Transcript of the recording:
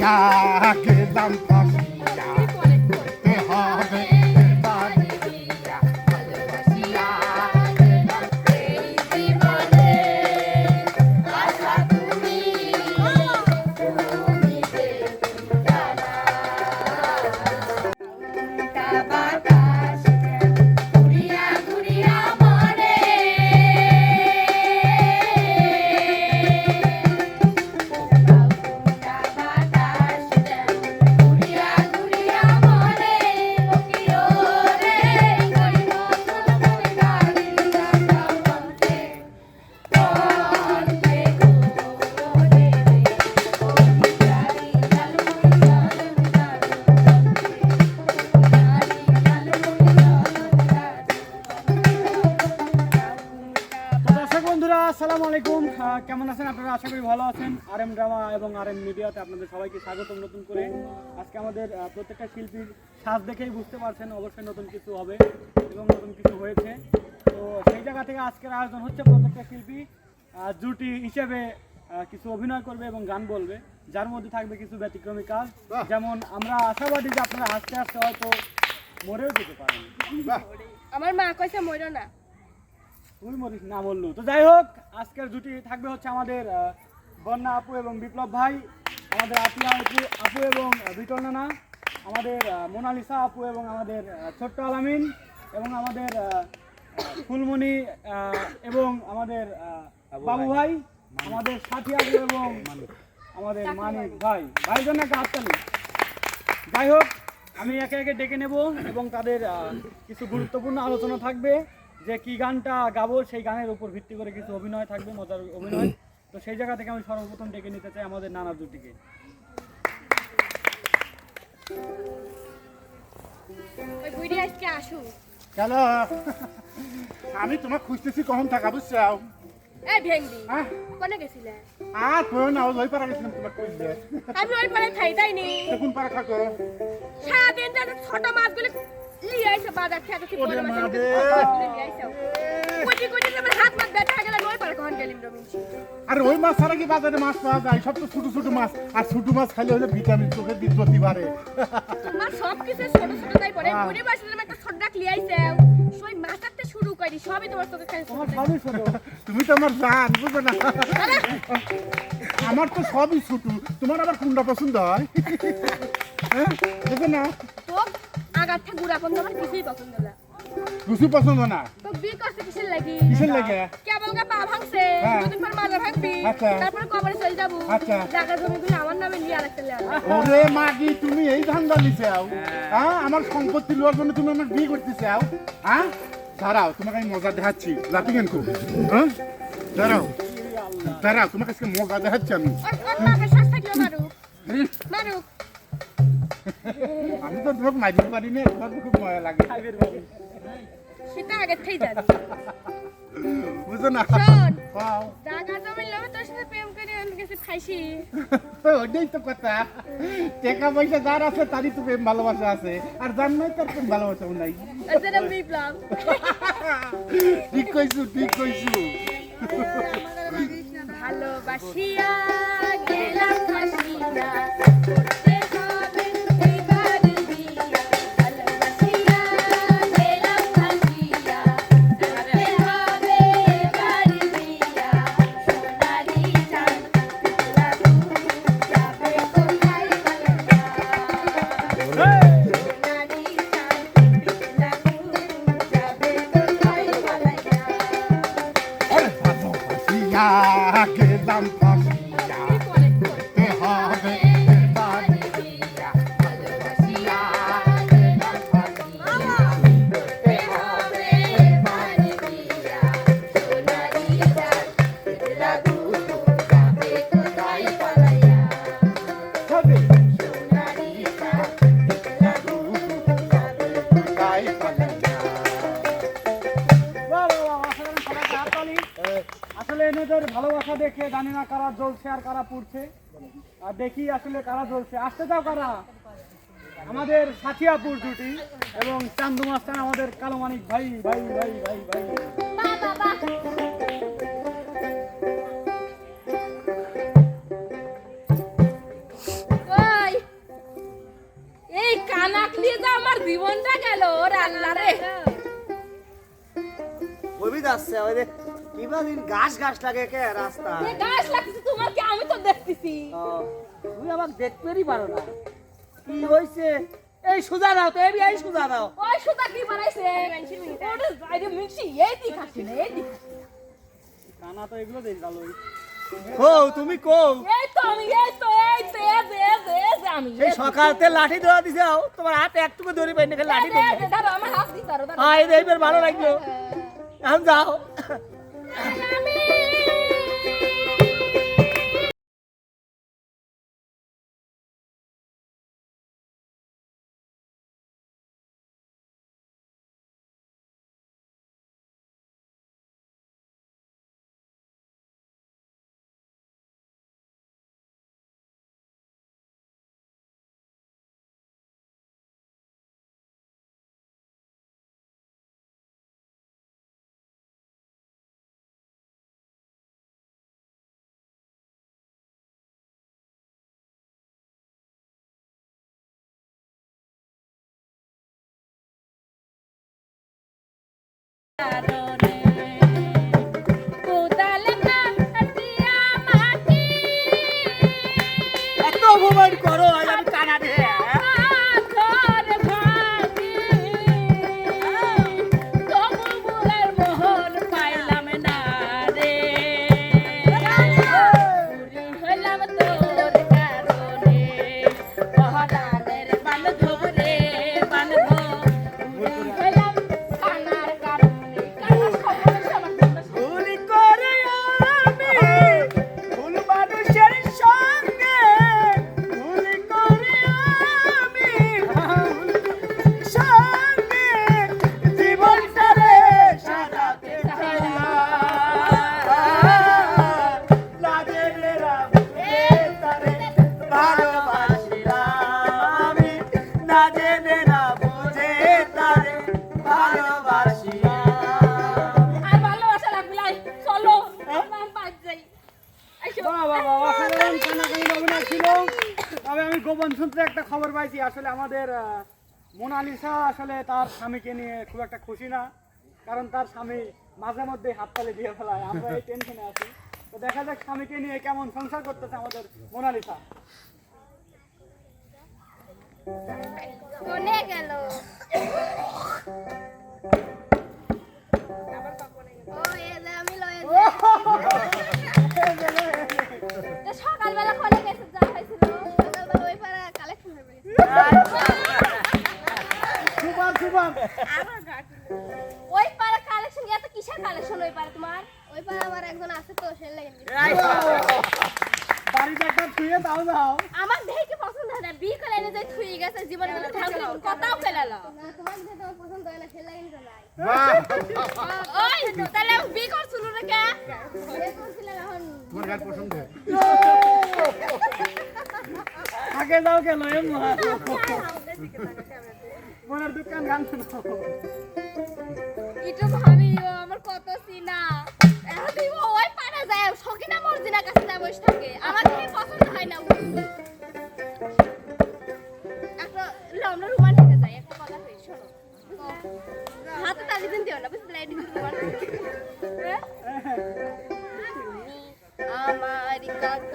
ফাঁসিয়া গেলাম কেমন আছেন? আপনারা আশা করি ভালো আছেন। আর এম ড্রামা এবং আর এম মিডিয়াতে আপনাদের সবাইকে স্বাগতম নতুন করে। আজকে আমাদের প্রত্যেকটা শিল্পীর সাজ দেখেই বুঝতে পারছেন অবশ্যই নতুন কিছু হবে এবং নতুন কিছু হয়েছে। তো সেই জায়গা থেকে আজকের আয়োজন হচ্ছে প্রত্যেকটা শিল্পী আহ, জুটি হিসেবে কিছু অভিনয় করবে এবং গান বলবে। যার মধ্যে থাকবে কিছু ব্যতিক্রমী কাজ। যেমন আমরা আশাবাদী যে আপনারা আস্তে আস্তে হয়তো মরেও যেতে পারেন। আমার মা কইছে মইরো না। তুই মরিস না বললু। তো যাই হোক আজকের জুটি থাকবে হচ্ছে আমাদের বন্যা আপু এবং বিপ্লব ভাই আমাদের আতিয়া আপু এবং বিটল নানা আমাদের মোনালিসা আপু এবং আমাদের ছোট্ট আলামিন এবং আমাদের ফুলমণি এবং আমাদের বাবু ভাই। আমাদের সাথী আপু এবং আমাদের মানিক ভাই। ভাইয়ের জন্য একটা হাততালি যাই হোক আমি একে একে ডেকে নেব এবং তাদের কিছু গুরুত্বপূর্ণ আলোচনা থাকবে। যে কি গানটা গাবো সেই গানের উপর ভিত্তি করে কিছু অভিনয় থাকবে মজার অভিনয়। তো সেই জায়গা থেকে আমি সর্বপ্রথম ডেকে নিতে চাই আমাদের নানা দুটিকে ওই বুড়ি আজকে আসু কেন? আমি তোমার খুঁজতেছি কখন থাকা বুঝছাও ভেঙ্গি হ্যাঁ? কোনে গেছিলে? আর তো না ওই পারা গেছিলাম তোমার খুঁজতে আমি ওই পারে খাই তাইনি কোন পারা থাকো? সারাদিন ছোট মাছগুলো লিয়ে আইছে বাজার থেকে কি বড় মাছ লিয়ে হাত গেলে পারে গেলিম রমিনছি আর ওই মাছ ছাড়া কি বাজারে মাছ পাওয়া যায়? সব তো ছোট ছোট মাছ আর ছোট মাছ খাইলে হলে ভিটামিন চোখের দিক বাড়ে। তোমার সব কিছু ছোট ছোট তাই পড়ে হ্যাঁ। বুড়ি বয়সে তুমি একটা ছোট ডাক লিয়ে আইছে সই মাছাতে শুরু করি সবই তোমার চোখে তুমি তো আমার জান বুঝো না। আমার তো সবই ছোট। তোমার আবার কোনটা পছন্দ হয়? হ্যাঁ বুঝো না। গুড়া আমার কিছুই পছন্দ না। কিছু পছন্দ না? তো বি করছে কিসের লাগি? কিসের লাগে? কেবল গা পা ভাঙছে? হ্যাঁ। দুদিন পর মাজা ভাঙবি। আচ্ছা। তারপরে কবরে চলে যাব। আচ্ছা। জায়গা জমিগুলো আমার নামে নিয়ে ওরে মাগি তুমি এই ধান্দা হ্যাঁ আমার সম্পত্তি লওয়ার জন্য তুমি আমার বিয়ে করতে চাও হ্যাঁ? দাঁড়াও তোমাকে আমি মজা দেখাচ্ছি। লাতি কেন হ্যাঁ? দাঁড়াও। দাঁড়াও তোমাকে আজকে মজা দেখাচ্ছি আমি। মারুক। মারুক। আমি তো তোমাকে মারিতে পারি না খুব মজা লাগে। সেটা আগে থেকেই জানি। বুঝো না? শোন পাও। জায়গা জমি লোভে তোর সাথে প্রেম করে আমি গেছি খাইছি। ওটাই তো কথা। টাকা পয়সা যার আছে তারই তো প্রেম ভালোবাসা আছে। আর যার নাই তার প্রেম ভালোবাসা নাই। ঠিক কইছু ঠিক কইছু ভালোবাসিয়া গেলাম ফাঁসিয়া জানি না কারা জ্বলছে আর কারা পুড়ছে। আর দেখি আসলে কারা জ্বলছে। আসতে চাও কারা। আমাদের সাথিয়াপুর জুটি এবং চান্দু মাস্টার আমাদের কালোমানিক ভাই ভাই ভাই ভাই ভাই। জীবনটা গেল ওর আল্লাহ রে। ওই যাচ্ছে ওই যে কিবা দিন ঘাস ঘাস লাগে কে রাস্তা এ গাছ লাগতেছে তোমার কি? আমি তো দেখতেছি। তুমি আমাকে দেখতেই পারো না। কি হয়েছে এই সুজা দাও তো এই এই সুজা দাও। ওই সুতা কি বানাইছে? ওটা মিক্সি এই দি না এই দি কানা তো এগুলো গেল কো তুমি কো এই তো আমি এই তো এই তো এই যে এই যে এই যে আমি এই সকালতে লাঠি দেওয়া দিছে তোমার হাতে একটুকু ধরি পাই না লাঠি যে ধরো আমার হাত হ্যাঁ এই এইবার ভালো লাগল। এখন যাও। Carol. পাইছি আসলে আমাদের মোনালিসা আসলে তার স্বামীকে নিয়ে খুব একটা খুশি না। কারণ তার স্বামী মাঝে মধ্যে হাততালি দিয়ে ফেলায়। আমরা এই টেনশনে আছি। তো দেখা যাক স্বামীকে নিয়ে কেমন সংসার করতেছে আমাদের মোনালিসা। গেল। সকালবেলা কোনে ওই পাড়া তোমার ওই পাড়া আমার একজন আছে তো সে লাগে বাড়িতে একটা ছুঁয়ে দাও দাও আমার দেখে পছন্দ হয় না বিয়ে করে এনে যাই থুই গেছে জীবনে কোনো ঠাকুর কথাও ফেলালো তোমার যে তোমার পছন্দ হয় না সে লাগে না ওই তাহলে বিয়ে করছিল না কে বিয়ে করছিলাম এখন তোমার গান পছন্দ হয় আগে যাও কেন মনের দোকান গান শুনো ভাবি এখন ওই পাড়া যায় সকিনা মর্জিনা কাছে যায় বসে থাকে। আমার পছন্দ হয় না একটা আমরা রোমান্টিকে যাই একটা কথা কই শোনো। হাতে তালি দিন দিও না বুঝতে লাইট আমার কত